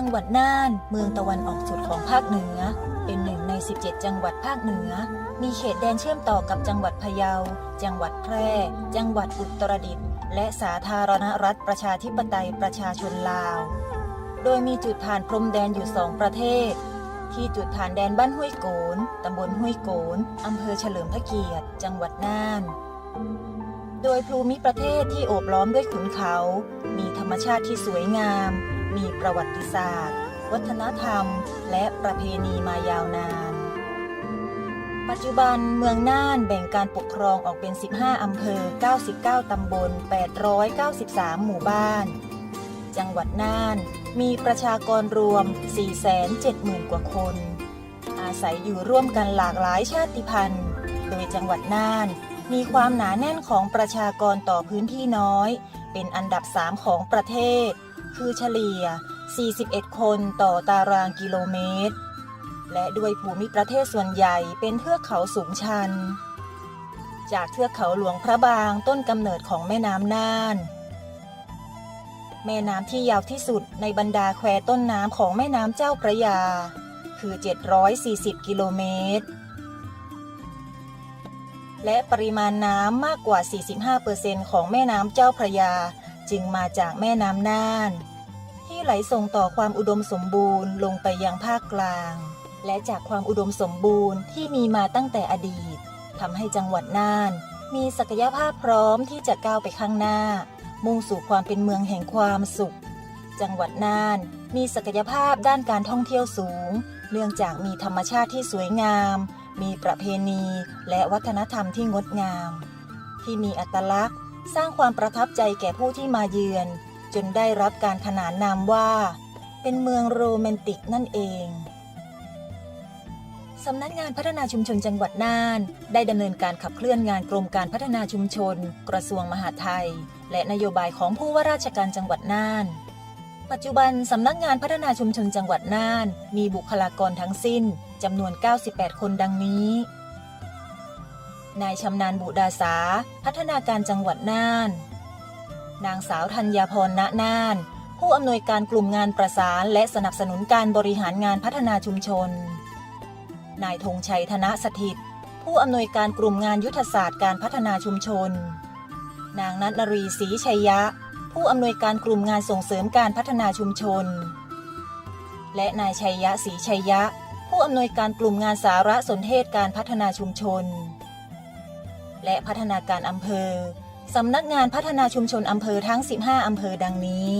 จังหวัดน่าน เมืองตะวันออกสุดของภาคเหนือ เป็นหนึ่งใน 17 จังหวัดภาคเหนือ มีเขตแดนเชื่อมต่อกับจังหวัดพะเยา จังหวัดแพร่ จังหวัดอุตรดิตถ์ และสาธารณรัฐประชาธิปไตยประชาชนลาว โดยมีจุดผ่านพรมแดนอยู่สองประเทศ ที่จุดผ่านแดนบ้านห้วยโกน ตำบลห้วยโกน อำเภอเฉลิมพระเกียรติ จังหวัดน่านโดยภูมิประเทศที่โอบล้อมด้วยขุนเขา มีธรรมชาติที่สวยงาม มีประวัติศาสตร์ วัฒนธรรม และประเพณีมายาวนาน ปัจจุบันเมืองน่านแบ่งการปกครองออกเป็น 15 อำเภอ 99 ตำบล 893 หมู่บ้าน จังหวัดน่านมีประชากรรวม 470,000 กว่าคน อาศัยอยู่ร่วมกันหลากหลายชาติพันธุ์ โดยจังหวัดน่านมีความหนาแน่นของประชากรต่อพื้นที่น้อย เป็นอันดับ 3 ของประเทศ คือเฉลี่ย 41 คนต่อตารางกิโลเมตร และด้วยภูมิประเทศส่วนใหญ่เป็นเทือกเขาสูงชัน จากเทือกเขาหลวงพระบางต้นกำเนิดของแม่น้ำน่าน แม่น้ำที่ยาวที่สุดในบรรดาแควต้นน้ำของแม่น้ำเจ้าพระยา คือ 740 กิโลเมตรและปริมาณน้ำมากกว่า 45%ของแม่น้ำเจ้าพระยา จึงมาจากแม่น้ำน่าน ที่ไหลส่งต่อความอุดมสมบูรณ์ลงไปยังภาคกลาง และจากความอุดมสมบูรณ์ที่มีมาตั้งแต่อดีตทำให้จังหวัดน่าน มีศักยภาพพร้อมที่จะก้าวไปข้างหน้า มุ่งสู่ความเป็นเมืองแห่งความสุข จังหวัดน่านมีศักยภาพด้านการท่องเที่ยวสูง เนื่องจากมีธรรมชาติที่สวยงาม มีประเพณีและวัฒนธรรมที่งดงาม ที่มีอัตลักษณ์ สร้างความประทับใจแก่ผู้ที่มาเยือน จนได้รับการขนานนามว่า เป็นเมืองโรแมนติกนั่นเองสำนักงานพัฒนาชุมชนจังหวัดน่าน ได้ดำเนินการขับเคลื่อนงานกรมการพัฒนาชุมชน กระทรวงมหาดไทย และนโยบายของผู้ว่าราชการจังหวัดน่าน ปัจจุบันสำนักงานพัฒนาชุมชนจังหวัดน่าน มีบุคลากรทั้งสิ้นจำนวน 98 คนดังนี้ นายชำนาญบุดาสา พัฒนาการจังหวัดน่าน นางสาวธัญพรณน่าน ผู้อำนวยการกลุ่มงานประสานและสนับสนุนการบริหารงานพัฒนาชุมชน นายธงชัยธนสถิต ผู้อำนวยการกลุ่มงานยุทธศาสตร์การพัฒนาชุมชน นางนัทนรีศรีชัยยะ ผู้อำนวยการกลุ่มงานส่งเสริมการพัฒนาชุมชน และนายชัยยะศรีชัยยะ ผู้อำนวยการกลุ่มงานสารสนเทศการพัฒนาชุมชน และพัฒนาการอำเภอ สำนักงานพัฒนาชุมชนอำเภอทั้ง 15 อำเภอดังนี้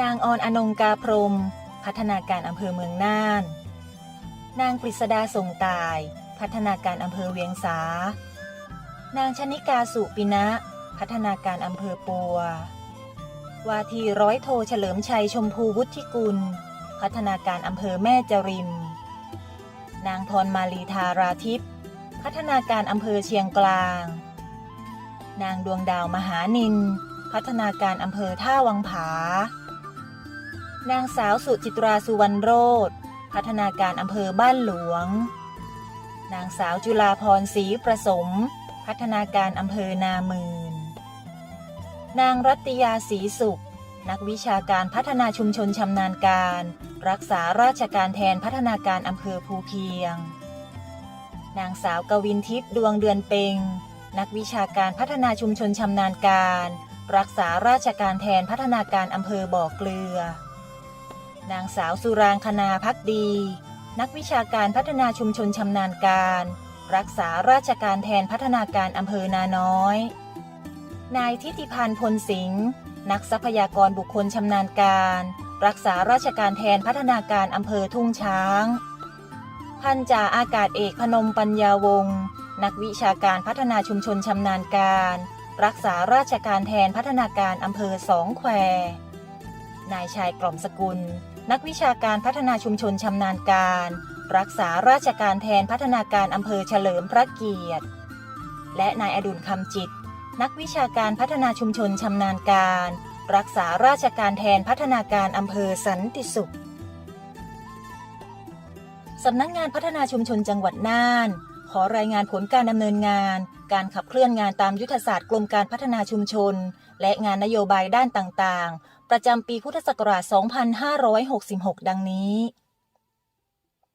นางออนอนงกาพรม พัฒนาการอำเภอเมืองน่าน นางกฤษดาส่งตาย พัฒนาการอำเภอเวียงสา นางชนิกาสุปินะ พัฒนาการอำเภอปัว วาทีร้อยโทเฉลิมชัยชมพูวุฒิกุล พัฒนาการอำเภอแม่จริมนางพรมาลีธาราทิพย์ พัฒนาการอำเภอเชียงกลาง นางดวงดาวมหานิน พัฒนาการอำเภอท่าวังผา นางสาวสุจิตราสุวรรณโรธพัฒนาการอำเภอบ้านหลวง นางสาวจุฬาพรศรีประสม พัฒนาการอำเภอนามืน นางรัตยาศรีสุข นักวิชาการพัฒนาชุมชนชำนาญการ รักษาราชการแทนพัฒนาการอำเภอภูเพียง นางสาวกวินทิพย์ดวงเดือนเปงนักวิชาการพัฒนาชุมชนชำนาญการ รักษาราชการแทนพัฒนาการอำเภอบ่อเกลือ นางสาวสุรางคณาพักดี นักวิชาการพัฒนาชุมชนชำนาญการ รักษาราชการแทนพัฒนาการอำเภอนาน้อย นายทิติพันธ์พลสิงห์นักทรัพยากรบุคคลชำนาญการ รักษาราชการแทนพัฒนาการอำเภอทุ่งช้าง พันจ่าอากาศเอกพนมปัญญาวงศ์นักวิชาการพัฒนาชุมชนชำนาญการ รักษาราชการแทนพัฒนาการอำเภอสองแคว นายชายกล่อมสกุล นักวิชาการพัฒนาชุมชนชำนาญการ รักษาราชการแทนพัฒนาการอำเภอเฉลิมพระเกียรติ และนายอดุลคำจิต นักวิชาการพัฒนาชุมชนชำนาญการ รักษาราชการแทนพัฒนาการอำเภอสันติสุข สำนักงานพัฒนาชุมชนจังหวัดน่าน ขอรายงานผลการดำเนินงาน การขับเคลื่อนงานตามยุทธศาสตร์กรมการพัฒนาชุมชน และงานนโยบายด้านต่างๆ ประจำปีพุทธศักราช 2566 ดังนี้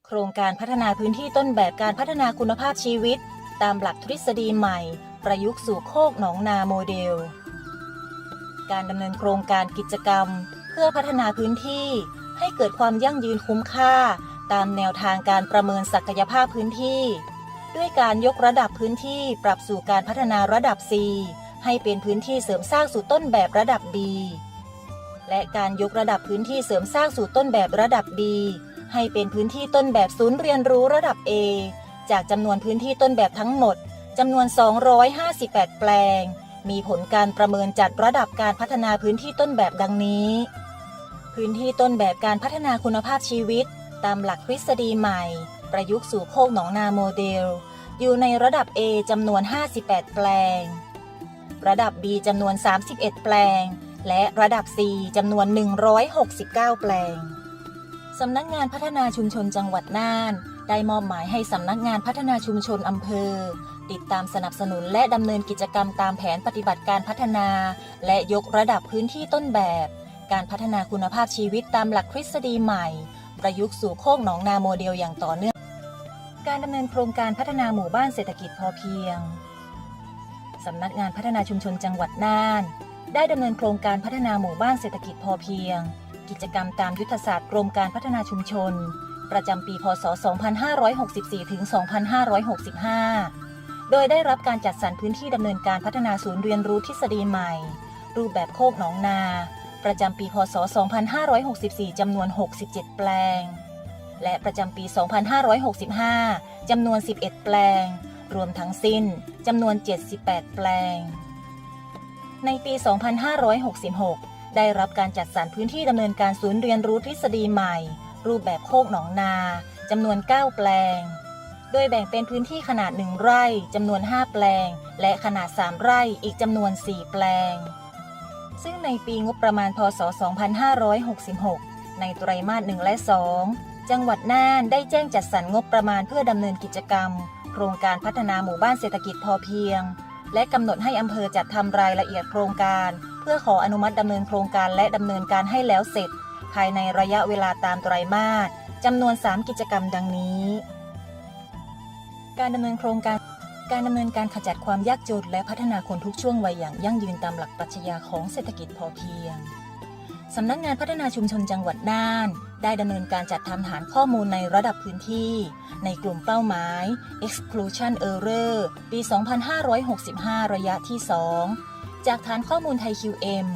โครงการพัฒนาพื้นที่ต้นแบบการพัฒนาคุณภาพชีวิต ตามหลักทฤษฎีใหม่ ประยุกต์สู่โคกหนองนาโมเดล การดำเนินโครงการกิจกรรม เพื่อพัฒนาพื้นที่ให้เกิดความยั่งยืนคุ้มค่า ตามแนวทางการประเมินศักยภาพพื้นที่ ด้วยการยกระดับพื้นที่ปรับสู่การพัฒนาระดับ C ให้เป็นพื้นที่เสริมสร้างสู่ต้นแบบระดับ B และการยกระดับพื้นที่เสริมสร้างสู่ต้นแบบระดับ B ให้เป็นพื้นที่ต้นแบบศูนย์เรียนรู้ระดับ A จากจำนวนพื้นที่ต้นแบบทั้งหมดจำนวน 258 แปลง มีผลการประเมินจัดระดับการพัฒนาพื้นที่ต้นแบบดังนี้ พื้นที่ต้นแบบการพัฒนาคุณภาพชีวิต ตามหลักทฤษฎีใหม่ ประยุกต์สู่โคกหนองนาโมเดล อยู่ในระดับ A จำนวน 58 แปลง ระดับ B จำนวน 31 แปลง และระดับ C จำนวน 169 แปลงสำนักงานพัฒนาชุมชนจังหวัดน่าน ได้มอบหมายให้สำนักงานพัฒนาชุมชนอำเภอ ติดตามสนับสนุนและดำเนินกิจกรรมตามแผนปฏิบัติการพัฒนา และยกระดับพื้นที่ต้นแบบ การพัฒนาคุณภาพชีวิตตามหลักทฤษฎีใหม่ ประยุกต์สู่โคกหนองนาโมเดลอย่างต่อเนื่อง การดำเนินโครงการพัฒนาหมู่บ้านเศรษฐกิจพอเพียงสำนักงานพัฒนาชุมชนจังหวัดน่าน ได้ดำเนินโครงการพัฒนาหมู่บ้านเศรษฐกิจพอเพียง กิจกรรมตามยุทธศาสตร์กรมการพัฒนาชุมชน ประจำปีพศ 2564ถึง2565 โดยได้รับการจัดสรรพื้นที่ดำเนินการพัฒนาศูนย์เรียนรู้ทฤษฎีใหม่ รูปแบบโคกหนองนา ประจำปีพศ 2564 จำนวน 67 แปลง และประจำปี 2565 จำนวน 11 แปลง รวมทั้งสิ้นจำนวน 78 แปลง ในปี 2566 ได้รับการจัดสรรพื้นที่ดำเนินการศูนย์เรียนรู้ทฤษฎีใหม่ รูปแบบโคกหนองนาจำนวน 9 แปลง โดยแบ่งเป็นพื้นที่ขนาด 1 ไร่จำนวน 5 แปลง และขนาด 3 ไร่อีกจำนวน 4 แปลง ซึ่งในปีงบประมาณพศ 2566 ในไตรมาส 1 และ 2 จังหวัดน่านได้แจ้งจัดสรรงบประมาณเพื่อดำเนินกิจกรรม โครงการพัฒนาหมู่บ้านเศรษฐกิจพอเพียง และกำหนดให้อำเภอจัดทำรายละเอียดโครงการ เพื่อขออนุมัติดำเนินโครงการและดำเนินการให้แล้วเสร็จ ภายในระยะเวลาตามไตรมาสจำนวน 3 กิจกรรมดังนี้ การดำเนินโครงการ การดำเนินการขจัดความยากจนและพัฒนาคนทุกช่วงวัยอย่างยั่งยืนตามหลักปรัชญาของเศรษฐกิจพอเพียงสำนักงานพัฒนาชุมชนจังหวัดน่าน ได้ดำเนินการจัดทำฐานข้อมูลในระดับพื้นที่ ในกลุ่มเป้าหมาย exclusion error ปี 2565 ระยะที่ 2 จากฐานข้อมูลไทย QM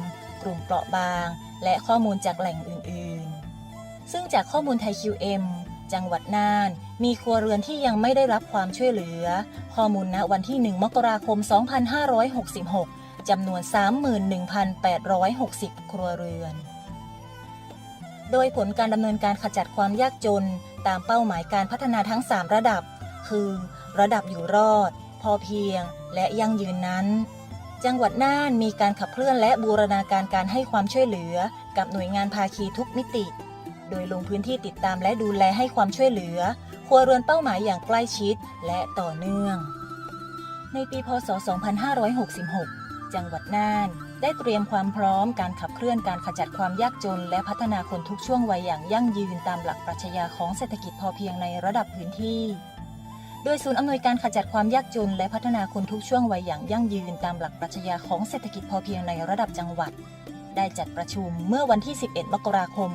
กลุ่มเปราะบาง และข้อมูลจากแหล่งอื่น ๆ ซึ่งจากข้อมูลไทย QM จังหวัดน่าน มีครัวเรือนที่ยังไม่ได้รับความช่วยเหลือ ข้อมูลณวันที่ 1 มกราคม 2566 จำนวน 31,860 ครัวเรือน โดยผลการดำเนินการขจัดความยากจน ตามเป้าหมายการพัฒนาทั้ง 3 ระดับ คือ ระดับอยู่รอด พอเพียง และยั่งยืนนั้นจังหวัดน่านมีการขับเคลื่อนและบูรณาการการให้ความช่วยเหลือกับหน่วยงานภาคีทุกมิติ โดยลงพื้นที่ติดตามและดูแลให้ความช่วยเหลือครัวเรือนเป้าหมายอย่างใกล้ชิดและต่อเนื่อง ในปีพศ 2566 จังหวัดน่าน ได้เตรียมความพร้อมการขับเคลื่อนการขจัดความยากจน และพัฒนาคนทุกช่วงวัยอย่างยั่งยืนตามหลักปรัชญาของเศรษฐกิจพอเพียงในระดับพื้นที่โดยศูนย์อำนวยการขจัดความยากจน และพัฒนาคนทุกช่วงวัยอย่างยั่งยืนตามหลักปรัชญาของเศรษฐกิจพอเพียงในระดับจังหวัด ได้จัดประชุมเมื่อวันที่ 11 มกราคม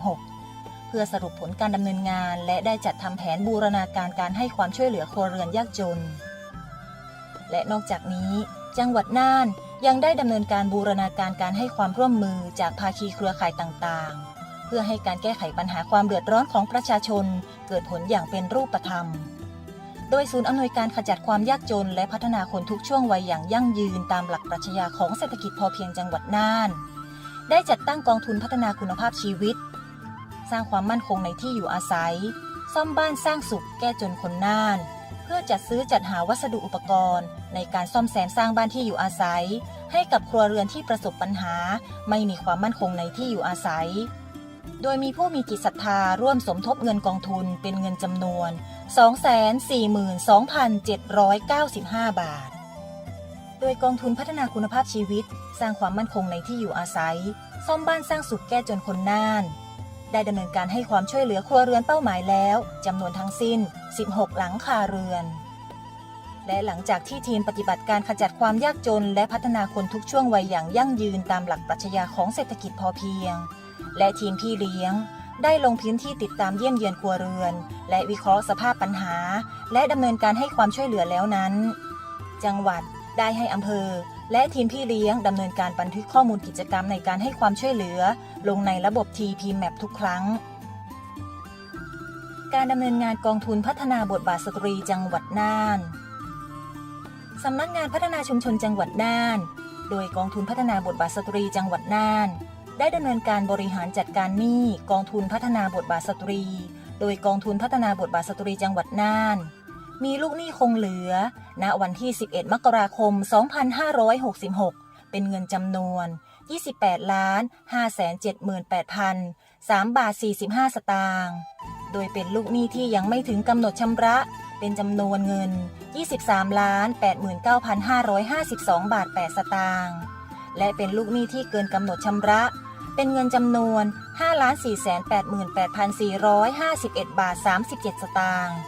2566 เพื่อสรุปผลการดำเนินงาน และได้จัดทำแผนบูรณาการการให้ความช่วยเหลือครัวเรือนยากจน และนอกจากนี้ จังหวัดน่านยังได้ดำเนินการบูรณาการการให้ความร่วมมือจากภาคีเครือข่ายต่างๆ เพื่อให้การแก้ไขปัญหาความเดือดร้อนของประชาชน เกิดผลอย่างเป็นรูปธรรม โดยศูนย์อำนวยการขจัดความยากจน และพัฒนาคนทุกช่วงวัยอย่างยั่งยืนตามหลักปรัชญาของเศรษฐกิจพอเพียงจังหวัดน่าน ได้จัดตั้งกองทุนพัฒนาคุณภาพชีวิต สร้างความมั่นคงในที่อยู่อาศัย ซ่อมบ้านสร้างสุขแก้จนคนน่าน เพื่อจัดซื้อจัดหาวัสดุอุปกรณ์ ในการซ่อมแซมสร้างบ้านที่อยู่อาศัย ให้กับครัวเรือนที่ประสบปัญหา ไม่มีความมั่นคงในที่อยู่อาศัย โดยมีผู้มีจิตศรัทธาร่วมสมทบเงินกองทุนเป็นเงินจำนวน 242,795 บาท โดยกองทุนพัฒนาคุณภาพชีวิต สร้างความมั่นคงในที่อยู่อาศัย ซ่อมบ้านสร้างสุขแก้จนคนน่าน ได้ดำเนินการให้ความช่วยเหลือครัวเรือนเป้าหมายแล้วจำนวนทั้งสิ้น 16 หลังคาเรือน และหลังจากที่ทีมปฏิบัติการขจัดความยากจน และพัฒนาคนทุกช่วงวัยอย่างยั่งยืนตามหลักปรัชญาของเศรษฐกิจพอเพียง และทีมพี่เลี้ยง ได้ลงพื้นที่ติดตามเยี่ยมเยียนครัวเรือน และวิเคราะห์สภาพปัญหา และดำเนินการให้ความช่วยเหลือแล้วนั้น จังหวัดได้ให้อำเภอ และทีมพี่เลี้ยงดำเนินการบันทึกข้อมูลกิจกรรมในการให้ความช่วยเหลือ ลงในระบบ TP Map ทุกครั้ง การดำเนินงานกองทุนพัฒนาบทบาทสตรีจังหวัดน่านสำนักงานพัฒนาชุมชนจังหวัดน่าน โดยกองทุนพัฒนาบทบาทสตรีจังหวัดน่าน ได้ดำเนินการบริหารจัดการหนี้กองทุนพัฒนาบทบาทสตรี โดยกองทุนพัฒนาบทบาทสตรีจังหวัดน่าน มีลูกหนี้คงเหลือ ณ วันที่ 11 มกราคม 2566 เป็นเงินจำนวน 28ล้าน578,000 3บาท 45 สตางค์ โดยเป็นลูกหนี้ที่ยังไม่ถึงกำหนดชำระ เป็นจำนวนเงิน 23ล้าน89,552 บาท 8 สตางค์ และเป็นลูกหนี้ที่เกินกำหนดชำระ เป็นเงินจำนวน 5 488,451 บาท 37 สตางค์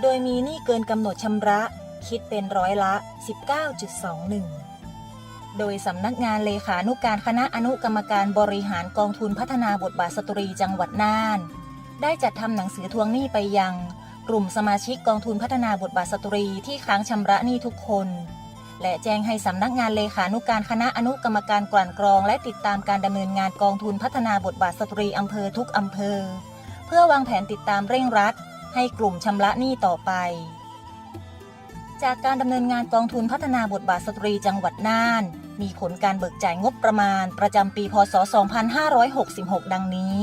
โดยมีหนี้เกินกำหนดชำระ คิดเป็นร้อยละ 19.21 โดยสำนักงานเลขานุการคณะอนุกรรมการบริหารกองทุนพัฒนาบทบาทสตรีจังหวัดน่าน ได้จัดทำหนังสือทวงหนี้ไปยัง กลุ่มสมาชิกกองทุนพัฒนาบทบาทสตรีที่ค้างชำระหนี้ทุกคน และแจ้งให้สำนักงานเลขานุการคณะอนุกรรมการกลั่นกรอง และติดตามการดำเนินงานกองทุนพัฒนาบทบาทสตรีอำเภอทุกอำเภอ เพื่อวางแผนติดตามเร่งรัด ให้กลุ่มชำระหนี้ต่อไป จากการดำเนินงานกองทุนพัฒนาบทบาทสตรีจังหวัดน่าน มีผลการเบิกจ่ายงบประมาณ ประจำปีพศ 2566 ดังนี้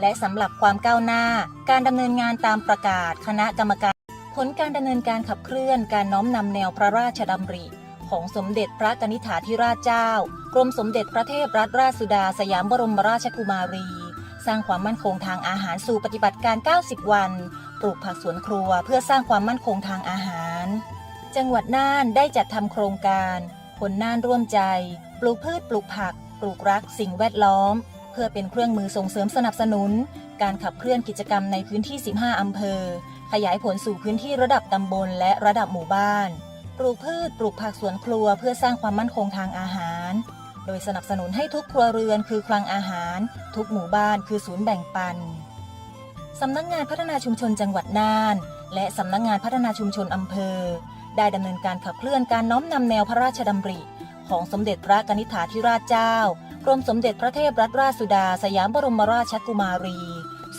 และสำหรับความก้าวหน้า การดำเนินงานตามประกาศคณะกรรมการ ผลการดำเนินการขับเคลื่อนการน้อมนำแนวพระราชดำริ ของสมเด็จพระนิษฐาธิราชเจ้า กรมสมเด็จพระเทพรัตนราชสุดาสยามบรมราชกุมารี สร้างความมั่นคงทางอาหารสู่ปฏิบัติการ 90 วัน ปลูกผักสวนครัวเพื่อสร้างความมั่นคงทางอาหาร จังหวัดน่านได้จัดทำโครงการ คนน่านร่วมใจ ปลูกพืชปลูกผัก ปลูกรักสิ่งแวดล้อม เพื่อเป็นเครื่องมือส่งเสริมสนับสนุน การขับเคลื่อนกิจกรรมในพื้นที่ 15 อำเภอ ขยายผลสู่พื้นที่ระดับตำบลและระดับหมู่บ้าน ปลูกพืช ปลูกผักสวนครัวเพื่อสร้างความมั่นคงทางอาหาร โดยสนับสนุนให้ทุกครัวเรือนคือคลังอาหาร ทุกหมู่บ้านคือศูนย์แบ่งปัน สำนักงานพัฒนาชุมชนจังหวัดน่าน และสำนักงานพัฒนาชุมชนอำเภอ ได้ดำเนินการขับเคลื่อนการน้อมนำแนวพระราชดำริ ของสมเด็จพระกนิษฐาธิราชเจ้ากรมสมเด็จพระเทพรัตนราชสุดา สยามบรมราชกุมารี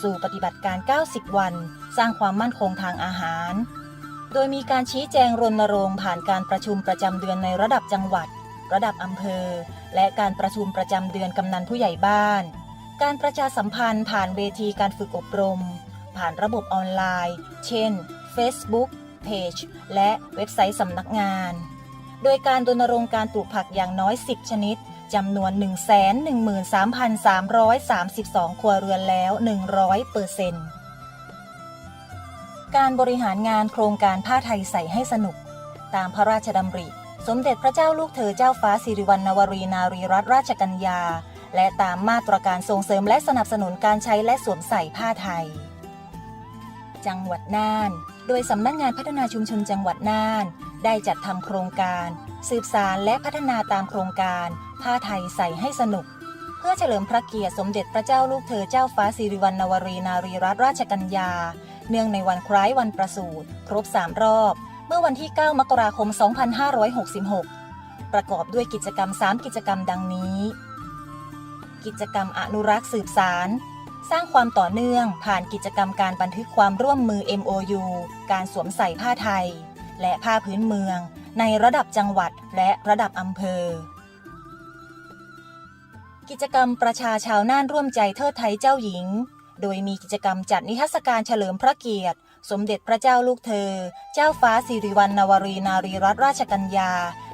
สู่ปฏิบัติการ 90 วัน สร้างความมั่นคงทางอาหาร โดยมีการชี้แจงรณรงค์ผ่านการประชุมประจำเดือนในระดับจังหวัด ระดับอำเภอ และการประชุมประจำเดือนกำนันผู้ใหญ่บ้าน การประชาสัมพันธ์ผ่านเวทีการฝึกอบรม ผ่านระบบออนไลน์ เช่น Facebook Page และเว็บไซต์สำนักงาน โดยการรณรงค์การปลูกผักอย่างน้อย 10 ชนิดจำนวน 113,332 ครัวเรือนแล้ว 100เปอร์เซ็นต์ การบริหารงานโครงการผ้าไทยใส่ให้สนุก ตามพระราชดำริ สมเด็จพระเจ้าลูกเธอเจ้าฟ้าสิริวัณณวรีนารีรัตนราชกัญญา และตามมาตรการส่งเสริมและสนับสนุนการใช้และสวมใส่ผ้าไทย จังหวัดน่าน โดยสำนักงานพัฒนาชุมชนจังหวัดน่าน ได้จัดทำโครงการ สืบสารและพัฒนาตามโครงการ ผ้าไทยใส่ให้สนุก เพื่อเฉลิมพระเกียรติสมเด็จพระเจ้าลูกเธอเจ้าฟ้าสิริวัณณวรีนารีรัตนราชกัญญา เนื่องในวันคล้ายวันประสูติครบ 3 รอบ เมื่อวันที่ 9 มกราคม 2566 ประกอบด้วยกิจกรรม 3 กิจกรรมดังนี้ กิจกรรมอนุรักษ์สืบสาร สร้างความต่อเนื่องผ่านกิจกรรมการบันทึกความร่วมมือ MOU การสวมใส่ผ้าไทย และผ้าพื้นเมือง ในระดับจังหวัดและระดับอำเภอ กิจกรรมประชาชาวน่านร่วมใจเทิดไทยเจ้าหญิง โดยมีกิจกรรมจัดนิทรรศการเฉลิมพระเกียรติ สมเด็จพระเจ้าลูกเธอ เจ้าฟ้าสิริวัณณวรีนารีรัตนราชกัญญา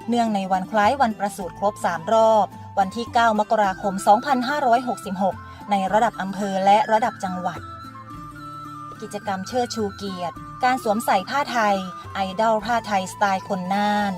เนื่องในวันคล้ายวันประสูติครบ 3 รอบ วันที่ 9 มกราคม 2566 ในระดับอำเภอและระดับจังหวัด กิจกรรมเชิดชูเกียรติ การสวมใส่ผ้าไทย ไอดอลผ้าไทยสไตล์คนน่าน